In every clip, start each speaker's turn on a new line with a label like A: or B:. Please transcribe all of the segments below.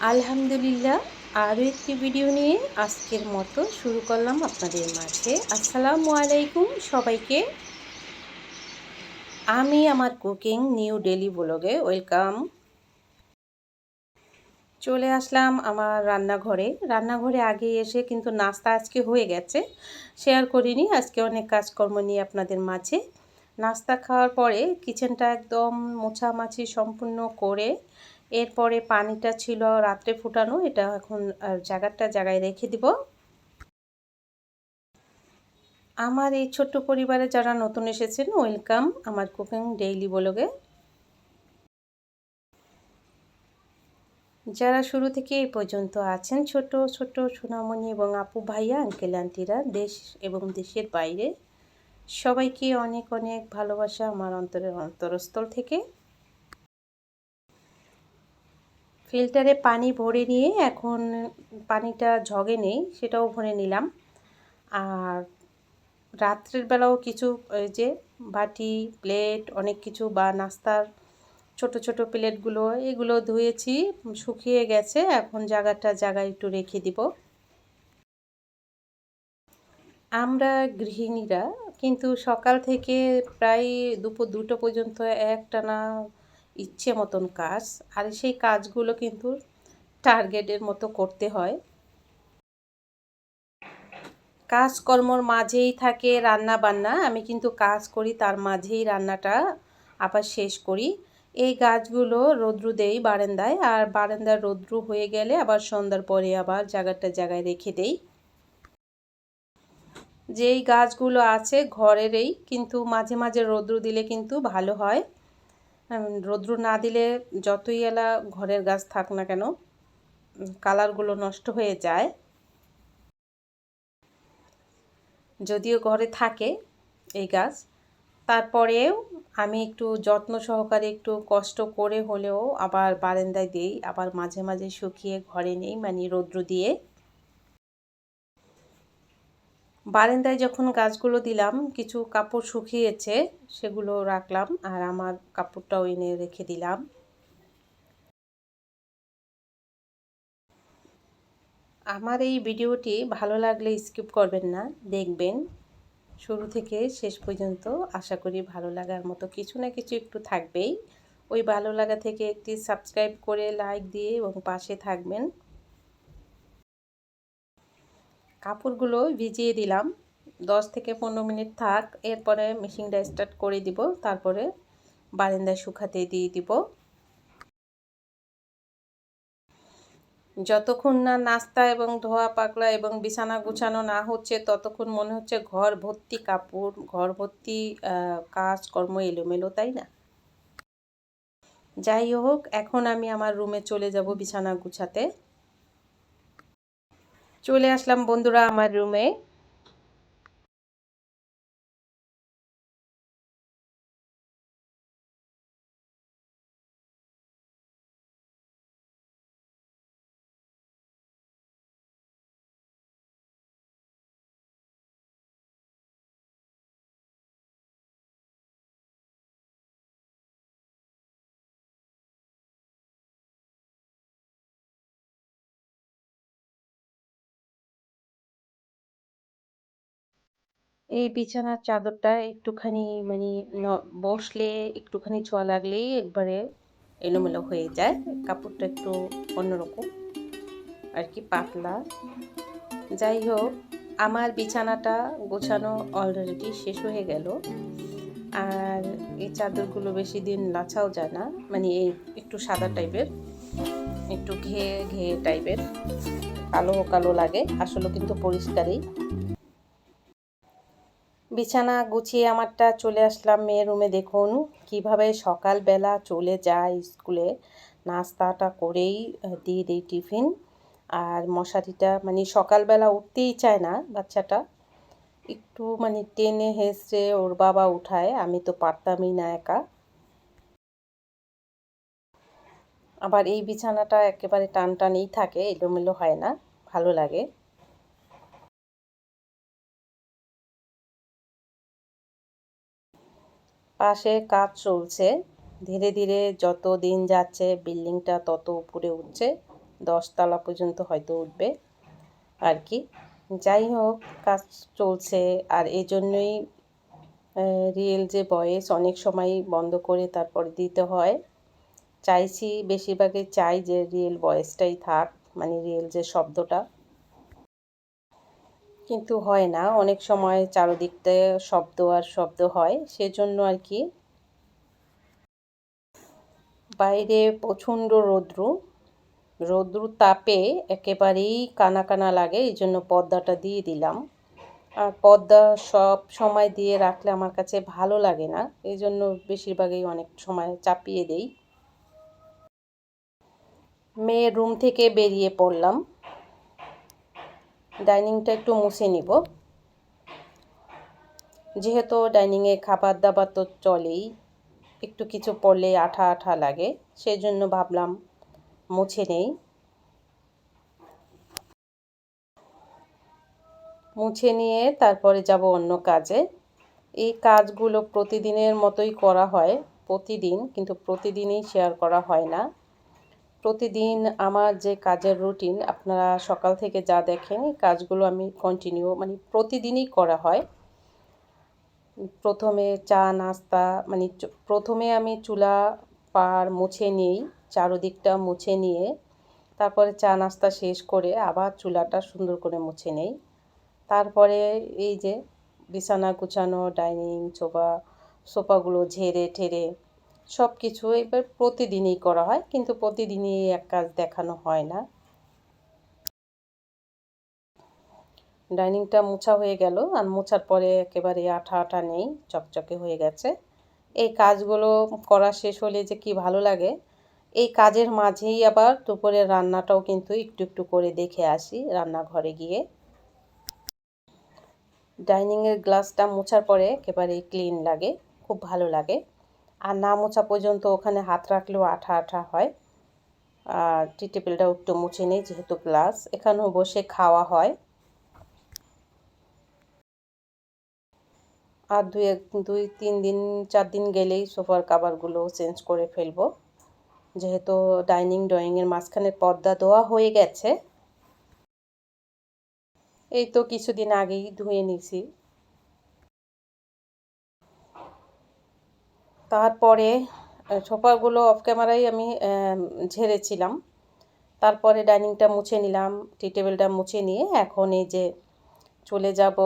A: আলহামদুলিল্লাহ। আরও একটি ভিডিও নিয়ে আজকের মতো শুরু করলাম আপনাদের মাঝে। আসসালামু আলাইকুম সবাইকে। আমি আমার কুকিং নিউ ডেলি ব্লগে ওয়েলকাম। চলে আসলাম আমার রান্নাঘরে। রান্নাঘরে আগে এসে কিন্তু নাস্তা আজকে হয়ে গেছে। শেয়ার করিনি, আজকে অনেক কাজকর্ম নিয়ে আপনাদের মাঝে। নাস্তা খাওয়ার পরে কিচেনটা একদম মোছামাছি সম্পূর্ণ করে এরপরে পানিটা ছিল রাত্রে ফুটানো, এটা এখন জায়গাটা জায়গায় রেখে দিব। আমার এই ছোট্ট পরিবারে যারা নতুন এসেছেন, ওয়েলকাম আমার কুকিং ডেইলি বলগে। যারা শুরু থেকে এই পর্যন্ত আছেন, ছোট ছোট সোনামণি এবং আপু ভাইয়া, আঙ্কেল, আন্টিরা, দেশ এবং দেশের বাইরে, সবাইকে অনেক অনেক ভালোবাসা আমার অন্তরের অন্তরস্থল থেকে। ফিল্টারে পানি ভরে নিয়ে এখন পানিটা ঝগে নেই, সেটাও ভরে নিলাম। আর রাত্রের বেলাও কিছু যে বাটি, প্লেট, অনেক কিছু বা নাস্তার ছোট ছোট প্লেটগুলো, এগুলো ধুয়েছি, শুকিয়ে গেছে, এখন জায়গাটা জায়গায় একটু রেখে দিব। আমরা গৃহিণীরা কিন্তু সকাল থেকে প্রায় দুপুর দুটো পর্যন্ত একটানা ইচ্ছে মতন কাজ, আর সেই কাজগুলো কিন্তু টার্গেটের মতো করতে হয়। কাজকর্মর মাঝেই থাকে রান্না বান্না আমি কিন্তু কাজ করি, তার মাঝেই রান্নাটা আবার শেষ করি। এই গাছগুলো রৌদ্রু দেই বারান্দায়, আর বারান্দার রৌদ্রু হয়ে গেলে আবার সন্ধ্যার পরে আবার জায়গাটা জায়গায় রেখে দেই। যেই গাছগুলো আছে ঘরেরই কিন্তু মাঝে মাঝে রৌদ্রু দিলে কিন্তু ভালো হয়। রৌদ্র না দিলে যতই এলা ঘরের গাছ থাক না কেন কালারগুলো নষ্ট হয়ে যায়। যদিও ঘরে থাকে এই গাছ, তারপরেও আমি একটু যত্ন সহকারে একটু কষ্ট করে হলেও আবার বারান্দায় দিই, আবার মাঝে মাঝে শুকিয়ে ঘরে নেই মানে রৌদ্র দিয়ে। বারান্দায় যখন গাছগুলো দিলাম, কিছু কাপড় শুকিয়েছে, সেগুলো রাখলাম আর আমার কাপড়টাও এনে রেখে দিলাম। আমার এই ভিডিওটি ভালো লাগলে স্কিপ করবেন না, দেখবেন। শুরু থেকে শেষ পর্যন্ত আশা করি ভালো লাগার মতো কিছু না কিছু একটু থাকবেই। ওই ভালো লাগা থেকে একটি সাবস্ক্রাইব করে লাইক দিয়ে এবং পাশে থাকবেন। কাপড়গুলো ভিজিয়ে দিলাম। দশ থেকে পনেরো মিনিট থাক, এরপরে মেশিনটা স্টার্ট করে দিব, তারপরে বারান্দায় শুকাতে দিয়ে দিব। যতক্ষণ না নাস্তা এবং ধোয়া পাকলা এবং বিছানা গুছানো না হচ্ছে, ততক্ষণ মনে হচ্ছে ঘর ভর্তি কাপড়, ঘর ভর্তি কাজকর্ম এলোমেলো, তাই না? যাই হোক, এখন আমি আমার রুমে চলে যাব বিছানা গুছাতে। চলে আসলাম বন্ধুরা আমার রুমে এই বিছানার চাদরটা একটুখানি মানে বসলে একটুখানি ছোঁয়া লাগলেই একবারে এলোমেলো হয়ে যায়। কাপড়টা একটু অন্যরকম, আর কি পাতলা। যাই হোক, আমার বিছানাটা গোছানো অলরেডি শেষ হয়ে গেল। আর এই চাদরগুলো বেশি দিন লাছাও যায় না মানে এই একটু সাদা টাইপের একটু ঘেয়ে ঘেয়ে টাইপের কালো কালো লাগে, আসলে কিন্তু পরিষ্কারই। বিছানা গুছিয়ে আমারটা চলে আসলাম মেয়ের রুমে। দেখুন কীভাবে সকালবেলা চলে যায় স্কুলে। নাস্তাটা করেই দিয়ে দিই টিফিন। আর মশারিটা মানে সকালবেলা উঠতেই চায় না বাচ্চাটা। একটু মানে টেনে হেসড়ে ওর বাবা উঠায়, আমি তো পারতামই না একা। আবার এই বিছানাটা একেবারে টান টানেই থাকে, এলোমেলো হয় না, ভালো লাগে। পাশে কাজ চলছে। ধীরে ধীরে যত দিন যাচ্ছে, বিল্ডিংটা তত উপরে উঠছে। দশতলা পর্যন্ত হয়তো উঠবে আর কি। যাই হোক, কাজ চলছে আর এই জন্যই রিয়েল যে বয়েস অনেক সময় বন্ধ করে তারপর দিতে হয়। চাইছি বেশিরভাগই চাই যে রিয়েল বয়েসটাই থাক মানে রিয়েল যে শব্দটা। কিন্তু হয় না। অনেক সময় চারোদিকতে শব্দ আর শব্দ হয়, সেজন্য আর কি। বাইরে প্রচণ্ড রৌদ্র। রৌদ্র তাপে একেবারেই কানা কানা লাগে, এই জন্য পর্দাটা দিয়ে দিলাম। আর পর্দা সব সময় দিয়ে রাখলে আমার কাছে ভালো লাগে না, এই জন্য বেশিরভাগই অনেক সময় চাপিয়ে দেই। মেয়ের রুম থেকে বেরিয়ে পড়লাম। ডাইনিংটা একটু মুছে নিব। যেহেতু ডাইনিংয়ে খাবার দাবার তো চলেই, একটু কিছু পড়লে আঠা আঠা লাগে সেই জন্য ভাবলাম মুছে নেই। মুছে নিয়ে তারপরে যাব অন্য কাজে। এই কাজগুলো প্রতিদিনের মতোই করা হয়, প্রতিদিন, কিন্তু প্রতিদিনই শেয়ার করা হয় না। প্রতিদিন আমার যে কাজের রুটিন আপনারা সকাল থেকে যা দেখেন কাজগুলো আমি কন্টিনিউ মানে প্রতিদিনই করা হয়। প্রথমে চা, নাস্তা মানে প্রথমে আমি চুলা পার মুছে নিই, চারোদিকটা মুছে নিয়ে, তারপরে চা, নাস্তা শেষ করে আবার চুলাটা সুন্দর করে মুছে নেই। তারপরে এই যে বিছানা গুছানো ডাইনিং সোফা সোফাগুলো ঝেড়ে ঠেড়ে সব কিছু এবার প্রতিদিনই করা হয়, কিন্তু প্রতিদিনই এক কাজ দেখানো হয় না। ডাইনিংটা মোছা হয়ে গেল, আর মোছার পরে একেবারে আঠা আঠা নেই, চকচকে হয়ে গেছে। এই কাজগুলো করা শেষ হলে যে কি ভালো লাগে, এই কাজের মাঝেই আবার দুপুরের রান্নাটাও কিন্তু একটু একটু করে দেখে আসি রান্নাঘরে গিয়ে। ডাইনিংয়ের গ্লাসটা মোছার পরে একেবারে ক্লিন লাগে, খুব ভালো লাগে। আর না মোছা পর্যন্ত ওখানে হাত রাখলেও আঠা আঠা হয়। আর টি টেবিলটাও একটু মুছে নেই যেহেতু গ্লাস এখানেও বসে খাওয়া হয়। আর দুই এক, দুই তিন দিন, চার দিন গেলেই সোফার কাভারগুলো চেঞ্জ করে ফেলব। যেহেতু ডাইনিং, ড্রয়িংয়ের মাঝখানে পর্দা দেওয়া হয়ে গেছে। এই তো কিছুদিন আগেই ধুয়ে নিছি। তারপরে সোফাগুলো অফ ক্যামেরায় আমি ঝেড়েছিলাম। তারপরে ডাইনিংটা মুছে নিলাম টি টেবিলটা মুছে নিয়ে এখন এই যে চলে যাব।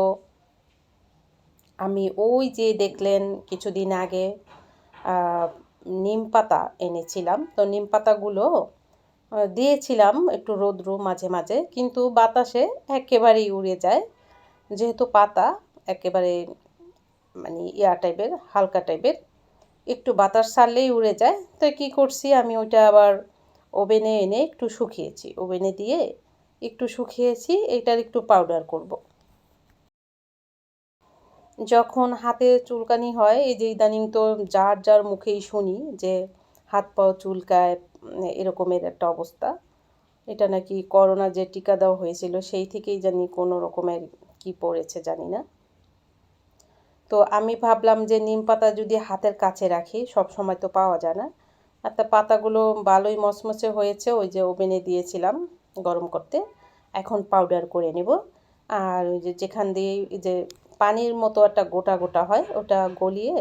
A: আমি ওই যে দেখলেন কিছুদিন আগে নিম পাতা এনেছিলাম। তো নিম পাতাগুলো দিয়েছিলাম একটু রৌদ্র মাঝে মাঝে, কিন্তু বাতাসে একেবারেই উড়ে যায়। যেহেতু পাতা, একেবারে মানে ইয়া টাইপের হালকা টাইপের একটু বাতাস ছাড়লেই উড়ে যায়। তো কী করছি? আমি ওইটা আবার ওভেনে এনে একটু শুকিয়েছি। ওভেনে দিয়ে একটু শুকিয়েছি এটার একটু পাউডার করব। যখন হাতে চুলকানি হয়, এই যে ইদানিং তো যার যার মুখেই শুনি যে হাত পাও চুলকায়, এরকমের একটা অবস্থা। এটা নাকি করোনা যে টিকা দেওয়া হয়েছিল, সেই থেকেই জানি কোনো রকমের কি পড়েছে, জানি না। তো আমি ভাবলাম যে নিম পাতা যদি হাতের কাছে রাখি, সব সময় তো পাওয়া যায় না। আর তা পাতাগুলো ভালোই মচমচে হয়েছে, ওই যে ওভেনে দিয়েছিলাম গরম করতে। এখন পাউডার করে নেব। আর ওই যে যেখান দিয়ে যে পানির মতো একটা গোটা গোটা হয়, ওটা গলিয়ে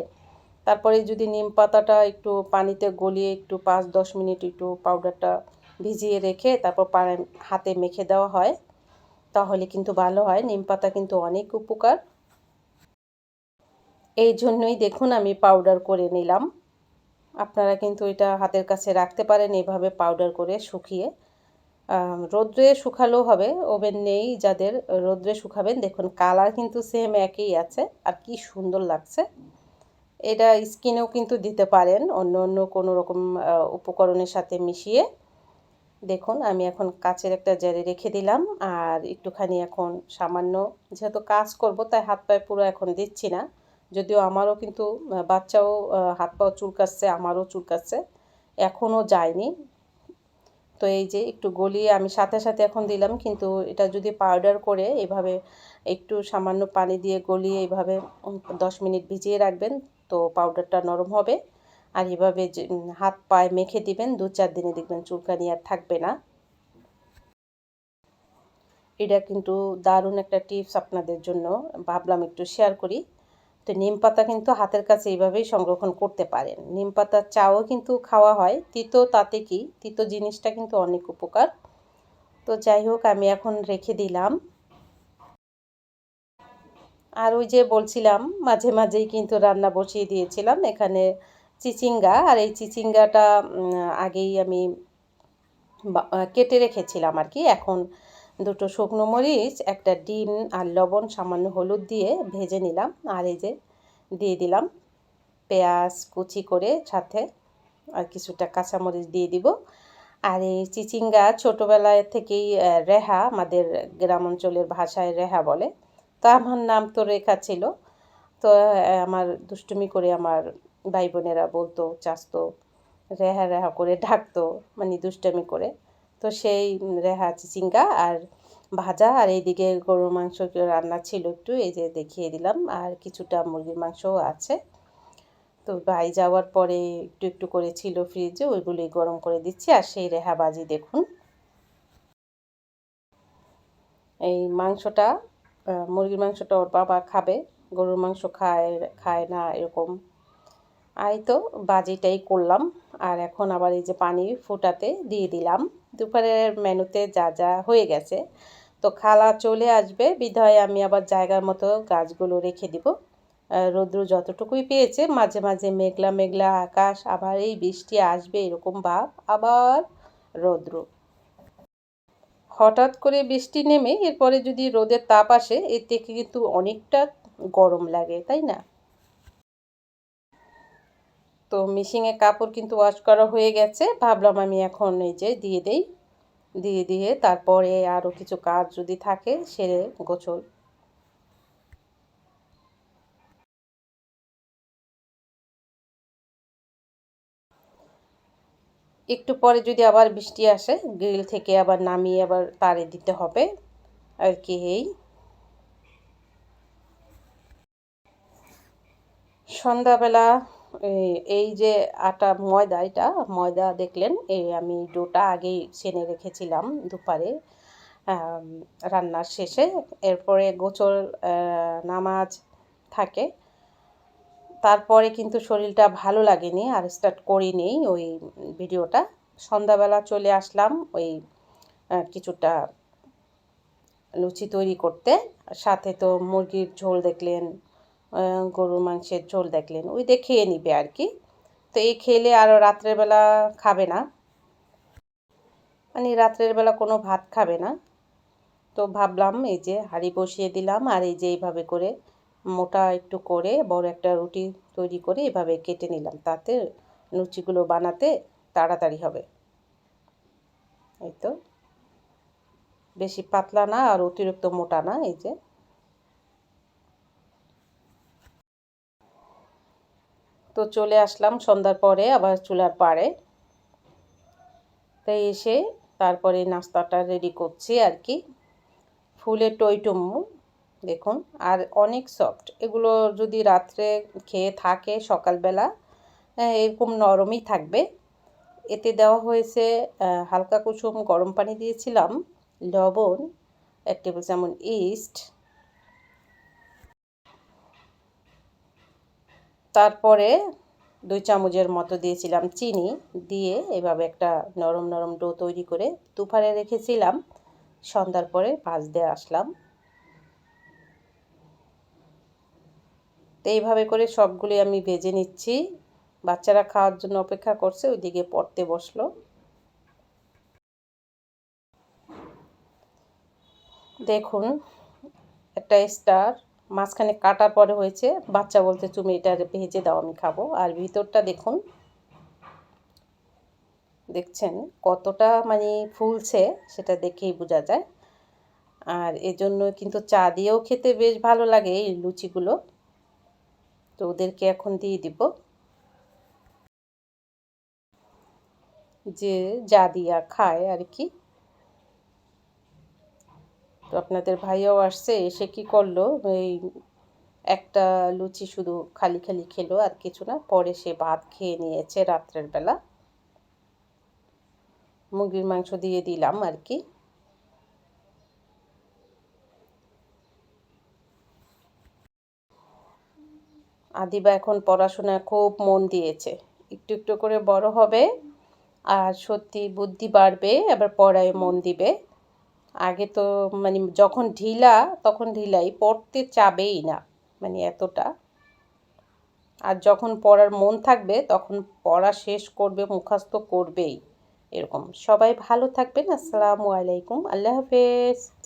A: তারপরে যদি নিম পাতাটা একটু পানিতে গলিয়ে একটু পাঁচ দশ মিনিট একটু পাউডারটা ভিজিয়ে রেখে তারপর হাতে মেখে দেওয়া হয়, তাহলে কিন্তু ভালো হয়। নিম পাতা কিন্তু অনেক উপকার। এই জন্যই দেখুন আমি পাউডার করে নিলাম। আপনারা কিন্তু এটা হাতের কাছে রাখতে পারেন, এভাবে পাউডার করে শুকিয়ে। রোদ্রে শুকালেও হবে ওভেন নেই, যাদের রোদ্রে শুকাবেন, দেখুন কালার কিন্তু সেম একই আছে, আর কি সুন্দর লাগছে। এটা স্কিনেও কিন্তু দিতে পারেন, অন্য অন্য কোনো রকম উপকরণের সাথে মিশিয়ে। দেখুন, আমি এখন কাচের একটা জারে রেখে দিলাম, আর একটুখানি এখন সামান্য যেহেতু কাজ করব, তাই হাত পায়ে পুরো এখন দিচ্ছি না। যদিও আমারও কিন্তু বাচ্চাও হাত পাও চুলকাচ্ছে, আমারও চুলকাচ্ছে, এখনও যায়নি। তো এই যে একটু গলিয়ে আমি সাথে সাথে এখন দিলাম, কিন্তু এটা যদি পাউডার করে এভাবে একটু সামান্য পানি দিয়ে গলিয়ে এইভাবে দশ মিনিট ভিজিয়ে রাখবেন, তো পাউডারটা নরম হবে। আর এভাবে হাত পায়ে মেখে দিবেন, দু চার দিনে দেখবেন চুলকানি আর থাকবে না। এটা কিন্তু দারুণ একটা টিপস আপনাদের জন্য, ভাবলাম একটু শেয়ার করি। তো নিম পাতা কিন্তু হাতের কাছে এইভাবেই সংরক্ষণ করতে পারেন। নিম পাতার চাও কিন্তু খাওয়া হয়, তিতো তাতে কি? তিতো জিনিসটা কিন্তু অনেক উপকার। তো যাই হোক, আমি এখন রেখে দিলাম। আর ওই যে বলছিলাম, মাঝে মাঝেই কিন্তু রান্না বসিয়ে দিয়েছিলাম এখানে চিচিঙ্গা। আর এই চিচিঙ্গাটা আগেই আমি কেটে রেখেছিলাম আর কি। এখন দুটো শুকনো মরিচ, একটা ডিম আর লবণ, সামান্য হলুদ দিয়ে ভেজে নিলাম। আর এই যে দিয়ে দিলাম পেঁয়াজ কুচি করে সাথে আর কিছুটা কাঁচামরিচ দিয়ে দিব। আর এই চিচিঙ্গা ছোটোবেলায় থেকেই রেহা, আমাদের গ্রাম অঞ্চলের ভাষায় রেহা বলে, তো আমার নাম তো রেখা ছিল। তো আমার দুষ্টুমি করে আমার ভাই বোনেরা বলতো চাস্তো রেহা রেহা করে ডাকতো মানে দুষ্টমি করে। তো সেই রেহা চিচিঙ্গা আর ভাজা আর এইদিকে গরুর মাংস রান্না ছিল একটু, এই যে দেখিয়ে দিলাম। আর কিছুটা মুরগির মাংসও আছে। তো ভাই যাওয়ার পরে একটু একটু করে ছিল ফ্রিজে ওইগুলি গরম করে দিচ্ছি। আর সেই রেহা বাজি দেখুন। এই মাংসটা মুরগির মাংসটা ওর বাবা খাবে। গরুর মাংস খায় খায় না এরকম। আই তো বাজিটাই করলাম আর এখন আবার এই যে পানি ফুটাতে দিয়ে দিলাম। দুপুরের মেনুতে যা যা হয়ে গেছে। তো খালা চলে আসবে, বিধায় আমি আবার জায়গার মতো গাছগুলো রেখে দিব। রৌদ্র যতটুকুই পেয়েছে, মাঝে মাঝে মেঘলা মেঘলা আকাশ, আবার এই বৃষ্টি আসবে এরকম ভাব, আবার রৌদ্র। হঠাৎ করে বৃষ্টি নেমে এরপরে যদি রোদের তাপ আসে, এর থেকে কিন্তু অনেকটা গরম লাগে, তাই না? তো মিশিংয়ে কাপড় কিন্তু ওয়াশ করা হয়ে গেছে। ভাবলাম আমি এখন এই যে দিয়ে দেই। দিয়ে দিয়ে তারপরে আরও কিছু কাজ যদি থাকে, সেরে গোছল। একটু পরে যদি আবার বৃষ্টি আসে গ্রিল থেকে আবার নামিয়ে আবার তারে দিতে হবে। আর কি এই। সন্ধ্যাবেলা এই যে আটা ময়দা, এটা ময়দা দেখলেন, এই আমি ডোটা আগেই সেনে রেখেছিলাম দুপারে রান্নার শেষে। এরপরে গোচর নামাজ থাকে। তারপরে কিন্তু শরীরটা ভালো লাগেনি, আর স্টার্ট করিনি ওই ভিডিওটা। সন্ধ্যাবেলা চলে আসলাম ওই কিছুটা লুচি তৈরি করতে। সাথে তো মুরগির ঝোল দেখলেন গরুর মাংসের ঝোল দেখলেন। ওই দিয়ে খেয়ে নিবে আর কি। তো এই খেলে আরও রাত্রেবেলা খাবে না। মানে রাত্রের বেলা কোনো ভাত খাবে না। তো ভাবলাম এই যে হাঁড়ি বসিয়ে দিলাম আর এই যে এইভাবে করে মোটা একটু করে বড় একটা রুটি তৈরি করে এভাবে কেটে নিলাম। তাতে লুচিগুলো বানাতে তাড়াতাড়ি হবে। এই তো। বেশি পাতলা না আর অতিরিক্ত মোটা না এই যে। তো চলে আসলাম সন্ধ্যার পরে, আবার চুলার পাড়ে। তাই এসে তারপরে নাস্তাটা রেডি করছি আর কি। ফুলের টইটুম্মু দেখুন। আর অনেক সফট এগুলো যদি রাত্রে খেয়ে থাকে সকালবেলা এরকম নরমই থাকবে। এতে দেওয়া হয়েছে হালকা কুসুম, গরম পানি দিয়েছিলাম, লবণ, এক টেবিল চামচ ইস্ট তারপরে দুই চামচের মতো দিয়েছিলাম চিনি দিয়ে এভাবে একটা নরম নরম ডো তৈরি করে দুপারে রেখেছিলাম। সন্ধ্যার পরে ভাজ দিয়ে আসলাম। তো এইভাবে করে সবগুলি আমি ভেজে নিচ্ছি। বাচ্চারা খাওয়ার জন্য অপেক্ষা করছে, ওইদিকে পড়তে বসল। দেখুন, একটা স্টার মাঝখানে কাটার পরে হয়েছে, বাচ্চা বলতে তুমি এটা ভেজে দাও, আমি খাব। আর ভিতরটা দেখুন, দেখছেন কতটা মানে ফুলছে, সেটা দেখেই বোঝা যায়। আর এজন্য কিন্তু চা দিয়েও খেতে বেশ ভালো লাগে এই লুচিগুলো। তো ওদেরকে এখন দিয়ে দিব। যে যা দিয়া খায় আর কি। তো আপনাদের ভাইয়াও আসছে, এসে কি করল? এই একটা লুচি শুধু খালি খালি খেলো আর কিছু না। পরে সে ভাত খেয়ে নিয়েছে রাত্রের বেলা। মুরগির মাংস দিয়ে দিলাম আর কি। আদিবা এখন পড়াশোনায় খুব মন দিয়েছে। একটু একটু করে বড় হবে আর সত্যি বুদ্ধি বাড়বে, আবার পড়ায় মন দিবে। আগে তো মানে যখন ঢিলা, তখন ঢিলাই, পড়তে চাবেই না মানে এতটা। আর যখন পড়ার মন থাকবে, তখন পড়া শেষ করবে, মুখস্থ করবেই, এরকম। সবাই ভালো থাকবেন, আসসালামু আলাইকুম, আল্লাহ হাফেজ।